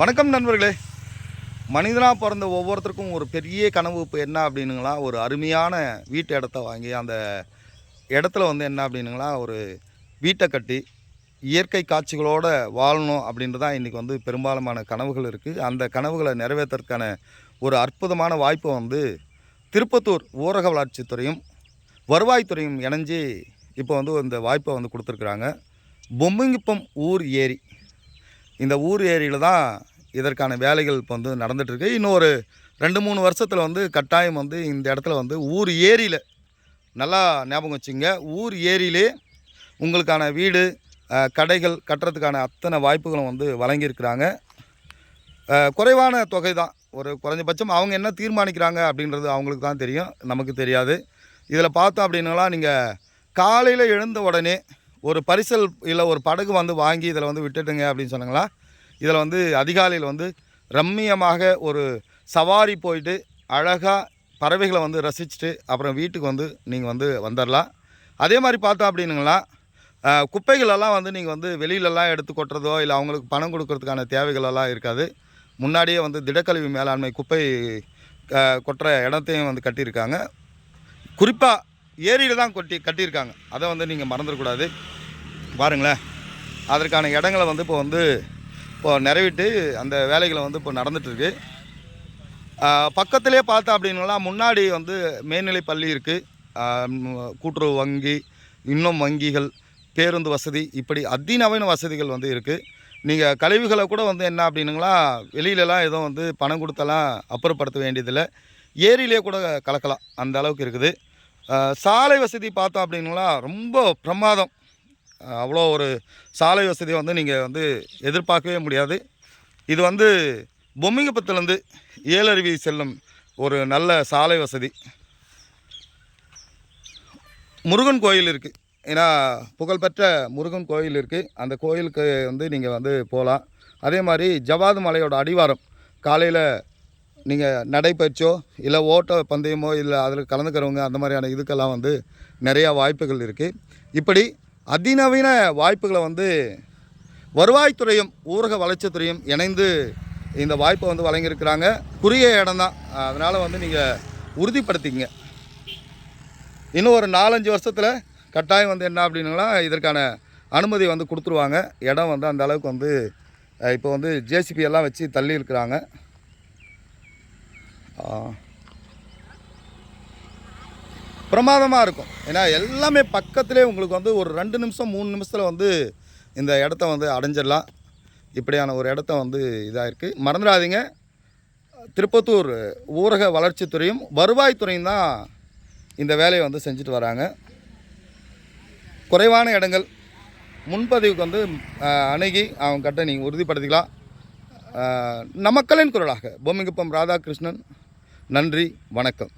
வணக்கம் நண்பர்களே. மனிதனாக பிறந்த ஒவ்வொருத்தருக்கும் ஒரு பெரிய கனவு இப்போ என்ன அப்படின்னுங்களா? ஒரு அருமையான வீட்டு இடத்த வாங்கி அந்த இடத்துல வந்து என்ன அப்படின்னுங்களா? ஒரு வீட்டை கட்டி இயற்கை காட்சிகளோடு வாழணும் அப்படின்றது தான் இன்றைக்கி வந்து பெரும்பாலுமான கனவுகள் இருக்குது அந்த கனவுகளை நிறைவேற்றுறதுக்கான ஒரு அற்புதமான வாய்ப்பை வந்து திருப்பத்தூர் ஊரக வளர்ச்சித்துறையும் வருவாய்த்துறையும் இணைஞ்சு இப்போ வந்து இந்த வாய்ப்பை வந்து கொடுத்துருக்குறாங்க. பொம்மிங்குப்பம் ஊர் ஏரி. இந்த ஊர் ஏரியில் தான் இதற்கான வேலைகள் இப்போ வந்து நடந்துகிட்ருக்கு இன்னும் ஒரு ரெண்டு மூணு வருஷத்தில் வந்து கட்டாயம் வந்து இந்த இடத்துல வந்து ஊர் ஏரியில் நல்லா ஞாபகம் வச்சுங்க. ஊர் ஏரியிலே உங்களுக்கான வீடு கடைகள் கட்டுறதுக்கான அத்தனை வாய்ப்புகளும் வந்து வழங்கியிருக்கிறாங்க. குறைவான தொகை தான். ஒரு குறைஞ்சபட்சம் அவங்க என்ன தீர்மானிக்கிறாங்க அப்படின்றது அவங்களுக்கு தான் தெரியும். நமக்கு தெரியாது. இதில் பார்த்தோம் அப்படின்னா நீங்கள் காலையில் எழுந்த உடனே ஒரு பரிசல் இல்லை ஒரு படகு வந்து வாங்கி இதில் வந்து விட்டுட்டுங்க அப்படின்னு சொன்னாங்களா? இதில் வந்து அதிகாலையில் வந்து ரம்மியமாக ஒரு சவாரி போயிட்டு அழகாக பறவைகளை வந்து ரசிச்சுட்டு அப்புறம் வீட்டுக்கு வந்து நீங்கள் வந்து வந்துடலாம் அதே மாதிரி பார்த்தோம் அப்படின்னுங்களா குப்பைகளெல்லாம் வந்து நீங்கள் வந்து வெளியிலலாம் எடுத்து கொட்டுறதோ இல்லை அவங்களுக்கு பணம் கொடுக்கறதுக்கான தேவைகளெல்லாம் இருக்காது. முன்னாடியே வந்து திடக்கழிவு மேலாண்மை குப்பை கொட்டுற இடத்தையும் வந்து கட்டியிருக்காங்க. குறிப்பாக ஏரியில் தான் கொட்டி கட்டியிருக்காங்க. அதை வந்து நீங்கள் மறந்துடக்கூடாது. பாருங்களேன். அதற்கான இடங்களை வந்து இப்போ வந்து இப்போ நிறைவிட்டு அந்த வேலைகளை வந்து இப்போ நடந்துகிட்ருக்கு பக்கத்திலே பார்த்தா அப்படின்னா முன்னாடி வந்து மேல்நிலை பள்ளி இருக்குது கூட்டுறவு வங்கி இன்னும் வங்கிகள் பேருந்து வசதி இப்படி அதிநவீன வசதிகள் வந்து இருக்குது நீங்கள் கழிவுகளை கூட வந்து என்ன அப்படின்னுங்களா வெளியிலலாம் எதுவும் வந்து பணம் கொடுத்தெல்லாம் அப்புறப்படுத்த வேண்டியதில்லை. ஏரியிலே கூட கலக்கலாம். அந்த அளவுக்கு இருக்குது. சாலை வசதி பார்த்தோம் அப்படின்னா ரொம்ப பிரமாதம். அவ்வளோ ஒரு சாலை வசதி வந்து நீங்கள் வந்து எதிர்பார்க்கவே முடியாது. இது வந்து பொம்மிங்கப்பத்துலேருந்து ஏலருவி செல்லும் ஒரு நல்ல சாலை வசதி. முருகன் கோயில் இருக்குது ஏன்னா புகழ்பெற்ற முருகன் கோயில் இருக்குது அந்த கோயிலுக்கு வந்து நீங்கள் வந்து போகலாம். அதே மாதிரி ஜவாது மலையோட அடிவாரம் காலையில் நீங்கள் நடைப்பயிற்சியோ இல்லை ஓட்ட பந்தயமோ இல்லை அதில் கலந்துக்கிறவங்க அந்த மாதிரியான இதுக்கெல்லாம் வந்து நிறையா வாய்ப்புகள் இருக்குது இப்படி அதிநவீன வாய்ப்புகளை வந்து வருவாய்த்துறையும் ஊரக வளர்ச்சித்துறையும் இணைந்து இந்த வாய்ப்பை வந்து வழங்கியிருக்கிறாங்க. குறுகிய இடம்தான் அதனால் வந்து நீங்கள் உறுதிப்படுத்திக்கங்க. இன்னும் ஒரு நாலஞ்சு வருஷத்தில் கட்டாயம் வந்து என்ன அப்படின்னா இதற்கான அனுமதி வந்து கொடுத்துருவாங்க. இடம் வந்து அந்த அளவுக்கு வந்து இப்போ வந்து ஜேசிபி எல்லாம் வச்சு தள்ளி இருக்கிறாங்க. பிரமாதமாக இருக்கும். ஏன்னா எல்லாமே பக்கத்திலே உங்களுக்கு வந்து ஒரு ரெண்டு நிமிஷம் மூணு நிமிஷத்தில் வந்து இந்த இடத்த வந்து அடைஞ்சிடலாம். இப்படியான ஒரு இடத்த வந்து இதாக இருக்குது மறந்துடாதீங்க. திருப்பத்தூர் ஊரக வளர்ச்சித்துறையும் வருவாய்த்துறையும் தான் இந்த வேலையை வந்து செஞ்சுட்டு வராங்க. குறைவான இடங்கள். முன்பதிவுக்கு வந்து அணுகி அவங்க கிட்ட நீங்கள் உறுதிப்படுத்திக்கலாம் நமக்களின் குரலாக பொம்மிங்குப்பம் ராதாகிருஷ்ணன். நன்றி வணக்கம்.